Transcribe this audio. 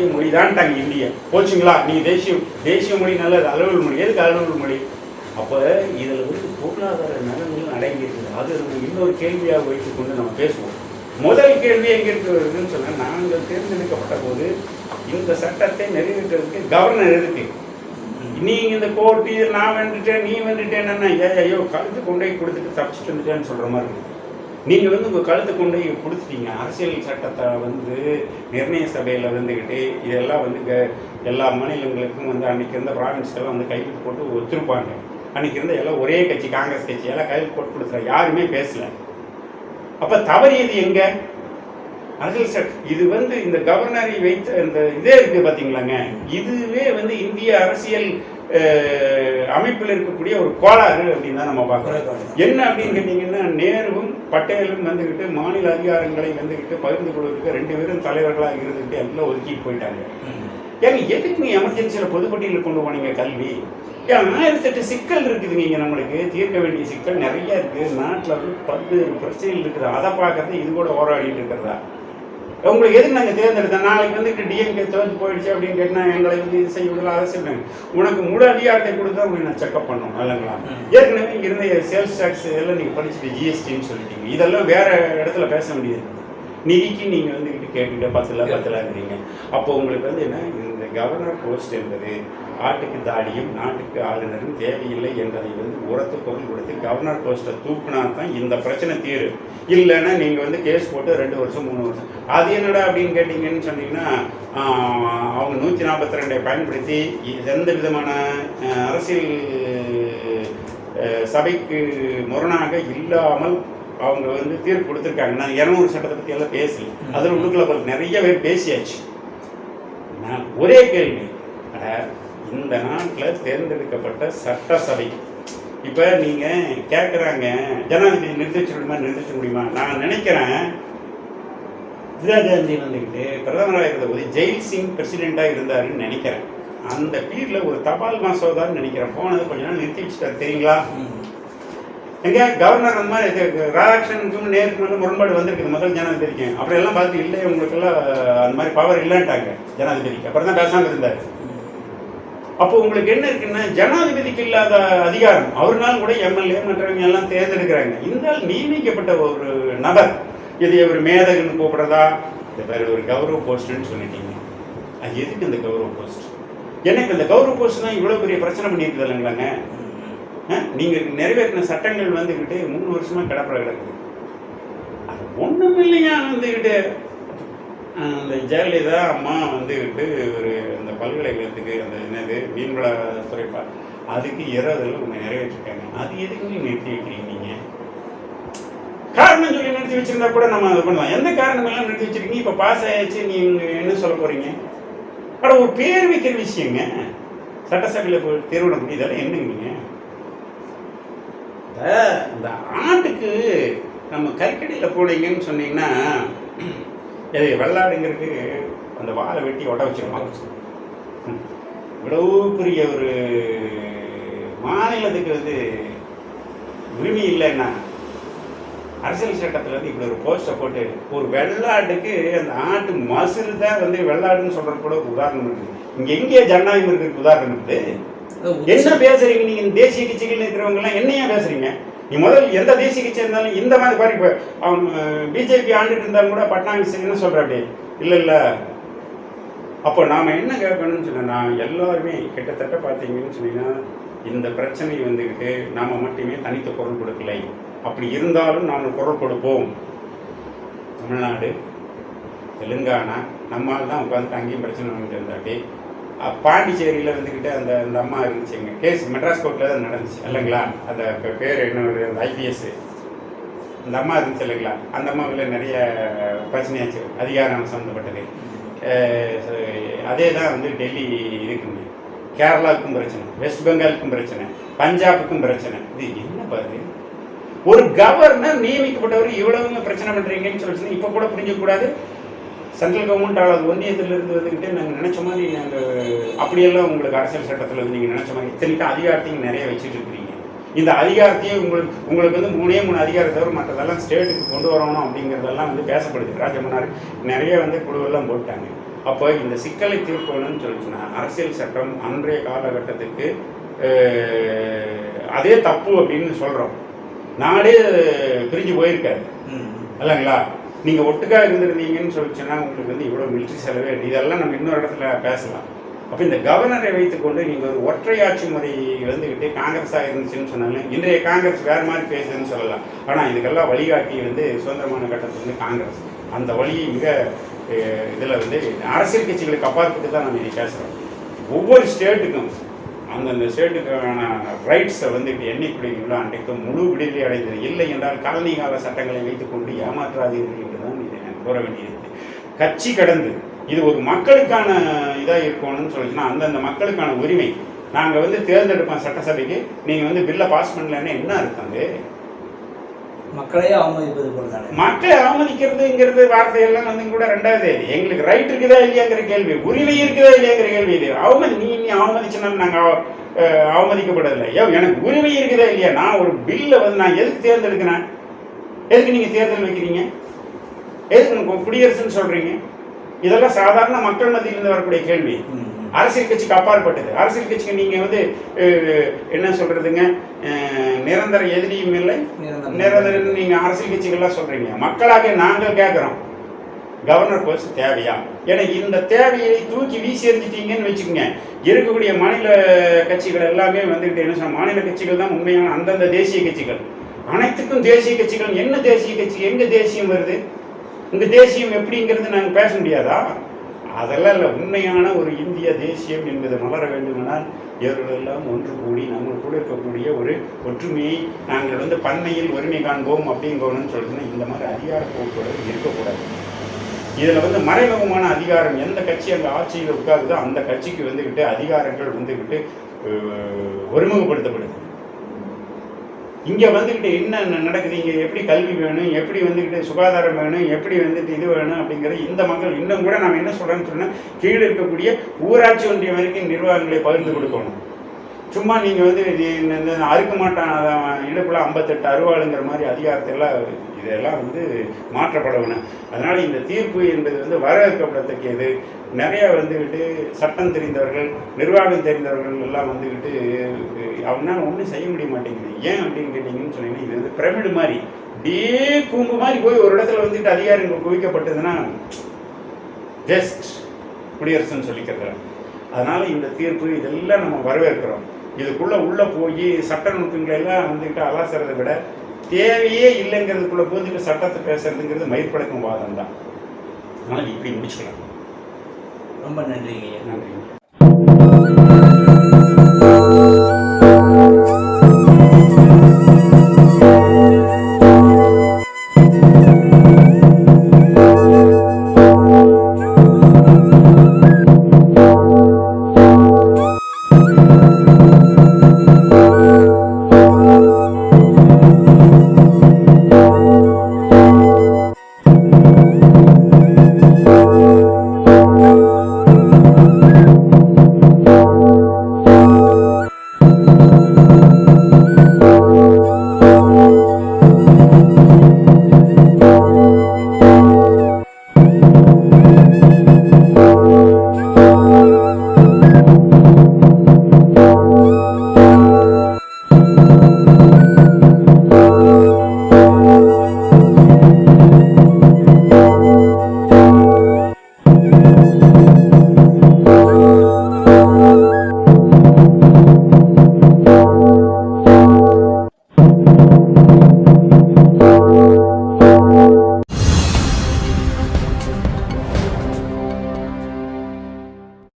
தேசிய மொழி தான்ட்டாங்க இந்திய. போச்சுங்களா? நீங்கள் தேசிய தேசிய மொழி நல்லது அலுவல் மொழி. எதுக்கு அலுவல் மொழி? அப்போ இதில் வந்து பொருளாதார நலன்கள் அடங்கி இருக்குது அது நம்ம இன்னொரு கேள்வியாக வைத்துக்கொண்டு நம்ம பேசுவோம். முதல் கேள்வி எங்கே இருக்கு வருதுன்னு சொன்னால் நாங்கள் தேர்ந்தெடுக்கப்பட்ட போது இந்த சட்டத்தை நிறைவேற்றுறதுக்கு கவர்னர் இருக்கு நீங்க இந்த கோர்ட்டு நான் வந்துட்டேன் நீ வந்துட்டேன்னா ஏ ஐயோ கலந்து கொண்டு போய் கொடுத்துட்டு தப்பிச்சுட்டு வந்துட்டேன்னு சொல்கிற மாதிரி இருக்கு. நீங்க வந்து உங்க கழுத்து கொண்டு கொடுத்துட்டீங்க. அரசியல் சட்டத்தை வந்து நிர்ணய சபையில வந்துக்கிட்டு இதெல்லாம் வந்து எல்லா மாநிலங்களுக்கும் வந்து அன்னைக்கு இருந்த ப்ராவின்ஸ்க்கெல்லாம் வந்து கையெழுத்து போட்டு ஒத்துருப்பாங்க. அன்னைக்கு இருந்த எல்லாம் ஒரே கட்சி காங்கிரஸ் கட்சி எல்லாம் கையெழுத்து போட்டு கொடுத்துற யாருமே பேசல. அப்ப தவறியது எங்க? அரசியல் சட்ட இது வந்து இந்த கவர்னரை வைத்த இந்த இதே இருக்கு பாத்தீங்களாங்க. இதுவே வந்து இந்திய அரசியல் அமைப்பில் இருக்கக்கூடிய ஒரு கோளாறு அப்படின்னு தான் நம்ம பார்க்குறோம். என்ன அப்படின்னு கேட்டிங்கன்னா நேருவும் பட்டேலும் வந்துக்கிட்டு மாநில அதிகாரங்களை வந்துக்கிட்டு பகிர்ந்து கொள்வதற்கு ரெண்டு பேரும் தலைவர்களாக இருந்துக்கிட்டு எல்லாம் ஒதுக்கிட்டு போயிட்டாங்க. ஏங்க எதுக்கு நீ எமர்ஜென்சியில் பொதுப்பட்டியலில் கொண்டு போனீங்க கல்வி? ஏன் ஆயிரத்தெட்டு சிக்கல் இருக்குதுங்க இங்கே நம்மளுக்கு. தீர்க்க வேண்டிய சிக்கல் நிறைய இருக்குது நாட்டில் வந்து பல்வேறு பிரச்சனைகள் இருக்குது. அதை பார்க்கறது இது கூட போராடிட்டு இருக்கிறதா? உங்களுக்கு எதுக்கு நாங்கள் தேர்ந்தெடுத்தோம் நாளைக்கு வந்துட்டு டிஎம்கே தோற்று போயிடுச்சு அப்படின்னு கேட்டால் எங்களை வந்து இது செய்ய விடல அதை செய்வேன் உனக்கு முழு அதிகாரத்தை கொடுத்தா உங்களை நான் செக்அப் பண்ணோம் இல்லைங்களா ஏற்கனவே இங்கே இருந்த சேல்ஸ் டேக்ஸ் இதெல்லாம் நீங்கள் படிச்சுட்டு ஜிஎஸ்டின்னு சொல்லிட்டீங்க. இதெல்லாம் வேற இடத்துல பேச வேண்டியது. நிதிக்கு நீங்கள் வந்துக்கிட்டு கேட்டுக்கிட்டு பத்தில் பத்துல இருக்கிறீங்க. அப்போ உங்களுக்கு வந்து என்ன? கவர்னர் போஸ்ட் என்பது ஆட்டுக்கு தாடியும் நாட்டுக்கு ஆளுநரும் தேவையில்லை என்பதை வந்து உரத்து பொருள் கொடுத்து கவர்னர் போஸ்ட்டை தூக்குனா தான் இந்த பிரச்சனை தீரு இல்லைன்னா நீங்கள் வந்து கேஸ் போட்டு ரெண்டு வருஷம் மூணு வருஷம். அது என்னடா அப்படின்னு கேட்டிங்கன்னு சொன்னீங்கன்னா அவங்க நூற்றி நாற்பத்தி ரெண்டை பயன்படுத்தி எந்த விதமான அரசியல் சபைக்கு முரணாக இல்லாமல் அவங்க வந்து தீர்ப்பு கொடுத்துருக்காங்க. நான் இரநூறு சட்டத்தை பற்றி எல்லாம் பேசல. அதில் உள்ளுக்குள்ள நிறைய பேர் பேசியாச்சு. நான் ஒரே கேள்வி. அட, இந்த நாட்டில் தேர்ந்தெடுக்கப்பட்ட சட்டசபை. இப்போ நீங்கள் கேட்குறாங்க ஜனாதிபதி வச்சிட முடியுமா வச்சிட முடியுமா? நான் நினைக்கிறேன் இந்திரா காந்தி வந்துக்கிட்டு பிரதமராக இருந்த போது ஜெயில் சிங் பிரசிடெண்ட்டாக இருந்தாருன்னு நினைக்கிறேன். அந்த பீரியடில் ஒரு தபால் மசோதான்னு நினைக்கிறேன். போனது கொஞ்ச நாள் நிறுத்தி வச்சுட்டாரு தெரியுங்களா? எங்க கவர்னர் அந்த மாதிரி இது ராதாகிருஷ்ணனுக்கும் நேருக்கு மேலே முரண்பாடு வந்திருக்குது முதல் ஜனாதிபதிக்கு. அப்புறம் எல்லாம் பார்த்து இல்லை உங்களுக்கெல்லாம் அந்த மாதிரி பவர் இல்லைன்ட்டாங்க ஜனாதிபதிக்கு. அப்புறம் தான் பேசாமல் இருந்தார். அப்போ உங்களுக்கு என்ன இருக்குன்னா ஜனாதிபதிக்கு இல்லாத அதிகாரம் அவர்னால கூட எம்எல்ஏ மற்றவங்க எல்லாம் தேர்ந்தெடுக்கிறாங்க. இந்த நியமிக்கப்பட்ட ஒரு நபர் இது ஒரு மேதகன்னு கூப்பிடுறதா? இந்த பேர் ஒரு கௌரவ போஸ்ட்னு சொல்லிட்டீங்க. அது எதுக்கு இந்த கௌரவ போஸ்ட்? எனக்கு இந்த கௌரவ போஸ்ட் தான் இவ்வளோ பெரிய பிரச்சனை பண்ணியிருக்குது இல்லைங்களாங்க? நீங்கள் நிறைவேற்றின சட்டங்கள் வந்துக்கிட்டு மூணு வருஷமாக கிடப்புற கிடக்குது. அது ஒன்றும் இல்லையா வந்துக்கிட்டு அந்த ஜெயலலிதா அம்மா வந்துக்கிட்டு ஒரு அந்த பல்கலைக்கழகத்துக்கு அந்த என்னது மீன்வளத்துறை துறைப்பா அதுக்கு இருபதுல உங்க நிறைவேற்றிருக்காங்க. அது எதுக்கு நிறுத்தி வைக்கிறீங்க? காரணம் சொல்லி நிறுத்தி வச்சிருந்தா கூட நம்ம அது பண்ணலாம். எந்த காரணம் எல்லாம் நிறுத்தி வச்சிருக்கீங்க? இப்போ பாஸ் ஆயாச்சு நீங்கள் என்ன சொல்ல போகிறீங்க அட ஒரு பேர் வைக்கிற விஷயங்க. சட்டசபையில் போய் தேர்வு பண்ண இதெல்லாம் என்னங்க நீங்கள் இந்த இந்த ஆட்டுக்கு நம்ம கறிக்கடையில் போனீங்கன்னு சொன்னீங்கன்னா இது வெள்ளாடுங்கிறதுக்கு அந்த வாழை வெட்டி ஒட்ட வச்சிருவாங்க இவ்வளவு பெரிய ஒரு மாநிலத்துக்கு வந்து உரிமை இல்லைன்னா அரசியல் சட்டத்தில் வந்து இப்படி ஒரு போஸ்டை போட்டு ஒரு வெள்ளாட்டுக்கு அந்த ஆட்டு மசுறு தான் வந்து வெள்ளாடுன்னு சொல்றது கூட ஒரு உதாரணம் இருக்குது இங்கே எங்கேயே ஜனநாயகம் இருக்கிறதுக்கு உதாரணம் இருக்குது என்ன பேசுறீங்க? நீங்க தேசிய கட்சிகள் இருக்கிறவங்க எல்லாம் என்னையா பேசுறீங்க? நீ முதல் எந்த தேசிய கட்சி இருந்தாலும் இந்த மாதிரி பாரு இப்போ அவன் பிஜேபி ஆண்டுட்டு இருந்தாலும் கூட பட்னாவிஸ் என்ன சொல்ற அப்படி இல்ல இல்ல. அப்போ நாம என்ன கேட்கணும்னு சொன்னா எல்லாருமே கிட்டத்தட்ட பார்த்தீங்கன்னு சொன்னீங்கன்னா இந்த பிரச்சனை வந்துக்கிட்டு நாம மட்டுமே தனித்த குரல் கொடுக்கலை. அப்படி இருந்தாலும் நாம் குரல் கொடுப்போம். தமிழ்நாடு தெலுங்கானா நம்மால் தான் உட்காந்துட்டு அங்கேயும் பிரச்சனை வந்துட்டு இருந்தாட்டி பாண்டிச்சேரியில் வந்துக்கிட்டு அந்த அந்த அம்மா இருந்துச்சுங்க கேஸ் மெட்ராஸ் கோர்ட்டில் தான் நடந்துச்சு இல்லைங்களா? அந்த பேர் என்ன ஒரு அந்த ஐபிஎஸ் அந்த அம்மா இருந்துச்சு இல்லைங்களா? அந்த அம்மாவில் நிறைய பிரச்சனையாச்சு அதிகாரம் சம்மந்தப்பட்டது அதே தான் வந்து டெல்லி இருக்குங்க கேரளாவுக்கும் பிரச்சனை வெஸ்ட் பெங்காலுக்கும் பிரச்சனை பஞ்சாபுக்கும் பிரச்சனை. இது என்ன பாரு? ஒரு கவர்னர் நியமிக்கப்பட்டவர் இவ்வளவுங்க பிரச்சனை பண்ணுறீங்கன்னு சொல்லி இப்போ கூட புரிஞ்சக்கூடாது சென்ட்ரல் கவர்மெண்ட் அல்லது ஒன்றியத்தில் இருந்து வந்துக்கிட்டு நாங்கள் நினைச்ச மாதிரி நாங்கள் அப்படியெல்லாம் உங்களுக்கு அரசியல் சட்டத்தில் வந்து நீங்கள் நினைச்ச மாதிரி இத்தனைக்கும் அதிகாரத்தையும் நிறைய வச்சுட்டு இருக்கிறீங்க. இந்த அதிகாரத்தையே உங்களுக்கு உங்களுக்கு வந்து மூணே மூணு அதிகாரத்தை தவிர மற்றதெல்லாம் ஸ்டேட்டுக்கு கொண்டு வரணும் அப்படிங்கிறதெல்லாம் வந்து பேசப்படுது. ராஜமன்னார் நிறைய வந்து குழுவெல்லாம் போட்டாங்க. அப்போ இந்த சிக்கலை தீர்க்கணும்னு சொல்லிச்சுன்னா அரசியல் சட்டம் அன்றைய காலகட்டத்துக்கு அதே தப்பு அப்படின்னு சொல்கிறோம் நாடே பிரிஞ்சு போயிருக்காரு. இல்லைங்களா? நீங்கள் ஒட்டுக்காக இருந்திருந்தீங்கன்னு சொல்லிச்சுன்னா உங்களுக்கு வந்து இவ்வளோ மிலிட்ரி செலவே இதெல்லாம் நம்ம இன்னொரு இடத்துல பேசலாம். அப்போ இந்த கவர்னரை வைத்துக்கொண்டு நீங்கள் ஒரு ஒற்றையாட்சி முறை வந்துக்கிட்டு காங்கிரஸாக இருந்துச்சுன்னு சொன்னாலும் இன்றைய காங்கிரஸ் வேறு மாதிரி பேசுதுன்னு சொல்லலாம். ஆனால் இதுக்கெல்லாம் வழிகாட்டி வந்து சுதந்திரமான கட்டத்தில் வந்து காங்கிரஸ். அந்த வழியை மிக இதில் வந்து அரசியல் கட்சிகளுக்கு அப்பாற்பட்டு தான் நம்ம இதை பேசுகிறோம் ஒவ்வொரு ஸ்டேட்டுக்கும் அந்தந்த ஸ்டேட்டுக்கான ரைட்ஸை வந்து இப்போ எண்ணிக்கையுள்ள அன்றைக்கு முழு விடுதலை அடைந்தது. இல்லை என்றால் காலனி கால சட்டங்களை வைத்துக்கொண்டு ஏமாற்றாதீர்கள் கூற வேண்டியிருக்கு கட்சி கடந்து இது ஒரு மக்களுக்கான இதாக இருக்கணும்னு சொல்லிச்சுன்னா அந்தந்த மக்களுக்கான உரிமை. நாங்கள் வந்து தேர்ந்தெடுப்போம் சட்டசபைக்கு நீங்கள் வந்து பில்லை பாஸ் பண்ணலன்னா என்ன அர்த்தம் அது? மக்களையே அவமதிப்பது போல தானே மக்களை அவமதிக்கிறதுங்கிறது வார்த்தையெல்லாம் வந்து கூட ரெண்டாவது எங்களுக்கு ரைட் இருக்குதா இல்லையாங்கிற கேள்வி. உரிமை இருக்குதா இல்லையாங்கிற கேள்வி இது. அவமதி நீ நீ அவமதிச்சுனா நாங்கள் அவமதிக்கப்படலை ஐயோ எனக்கு உரிமை இருக்குதா இல்லையா? நான் ஒரு பில்லை வந்து நான் எதுக்கு தேர்ந்தெடுக்கிறேன்? எதுக்கு நீங்கள் தேர்தல் வைக்கிறீங்க? எதுக்கு குடியரசுன்னு சொல்கிறீங்க இதெல்லாம் சாதாரண மக்கள் மத்தியிலிருந்து வரக்கூடிய கேள்வி. அரசியல் கட்சிக்கு அப்பாற்பட்டது. அரசியல் கட்சிக்கு நீங்கள் வந்து என்ன சொல்கிறதுங்க நிரந்தர எதிரியும் இல்லை. நிரந்தரம். நீங்க அரசியல் கட்சிகள்லாம் சொல்றீங்க. மக்களாக நாங்கள் கேட்குறோம். கவர்னர் போஸ்ட் தேவையா? ஏன்னா இந்த தேவையை தூக்கி வீசி எறிஞ்சிட்டீங்கன்னு வச்சுக்கோங்க. இருக்கக்கூடிய மாநில கட்சிகள் எல்லாமே வந்துட்டு என்ன சொல்ல மாநில கட்சிகள் தான் உண்மையான அந்தந்த தேசிய கட்சிகள். அனைத்துக்கும் தேசிய கட்சிகள் என்ன தேசிய கட்சி எங்க தேசியம் வருது? இந்த தேசியம் எப்படிங்கிறது நாங்கள் பேச முடியாதா? அதெல்லாம் இல்லை. உண்மையான ஒரு இந்திய தேசியம் என்பது மலர வேண்டுமானால் இவர்களெல்லாம் ஒன்று கூடி நம்மளுக்குள்ள இருக்கக்கூடிய ஒரு ஒற்றுமையை நாங்கள் வந்து பன்மையில் ஒருமை காண்போம் அப்படிங்கணும்னு சொல்லிட்டுனா இந்த மாதிரி அதிகார போக்குவரத்து இருக்கக்கூடாது. இதில் வந்து மறைமுகமான அதிகாரம் எந்த கட்சி அங்கே ஆட்சியில் உட்காருதோ அந்த கட்சிக்கு வந்துக்கிட்டு அதிகாரங்கள் வந்துக்கிட்டு ஒருமுகப்படுத்தப்படுது. இங்கே வந்துக்கிட்டு என்ன நடக்குது? இங்கே எப்படி கல்வி வேணும்? எப்படி வந்துக்கிட்டு சுகாதாரம் வேணும்? எப்படி வந்துட்டு இது வேணும்? அப்படிங்கிறது இந்த மக்கள் இன்னும் கூட நம்ம என்ன சொல்கிறேன்னு சொன்னால் கீழே இருக்கக்கூடிய ஊராட்சி ஒன்றியம் வரைக்கும் நிர்வாகங்களை பகிர்ந்து கொடுக்கணும். சும்மா நீங்கள் வந்து இந்த அறுக்க மாட்டான் அதான் இடுப்பில் ஐம்பத்தெட்டு அருவாளுங்கிற மாதிரி அதிகாரத்தை எல்லாம் இதெல்லாம் வந்து மாற்றப்பட வேணும் அதனால் இந்த தீர்ப்பு என்பது வந்து வரவேற்கப்படத்தக்கது. நிறைய வந்துக்கிட்டு சட்டம் தெரிந்தவர்கள் நிர்வாகம் தெரிந்தவர்கள் எல்லாம் வந்துக்கிட்டு அவனால் ஒன்றும் செய்ய முடிய மாட்டேங்குது. ஏன் அப்படின்னு கேட்டிங்கன்னு சொன்னீங்கன்னா இது வந்து பிரமிடு மாதிரி. அப்படியே கூம்பு மாதிரி போய் ஒரு இடத்துல வந்துட்டு அதிகாரங்கள் குவிக்கப்பட்டதுன்னா ஜஸ்ட் குடியரசுன்னு சொல்லிக்கிறதுல அதனால இந்த தீர்ப்பு இதெல்லாம் நம்ம வரவேற்கிறோம். இதுக்குள்ள உள்ள போய் சட்ட நுணுக்கங்களை எல்லாம் வந்துக்கிட்டு அலாசுறதை விட தேவையே இல்லைங்கிறதுக்குள்ள போந்துட்டு சட்டத்தை பேசுறதுங்கிறது மயிர்படக்கும் வாதம் தான் அதனால இப்படி முடிச்சுக்கலாம். ரொம்ப நன்றிங்க ஐயா. நன்றி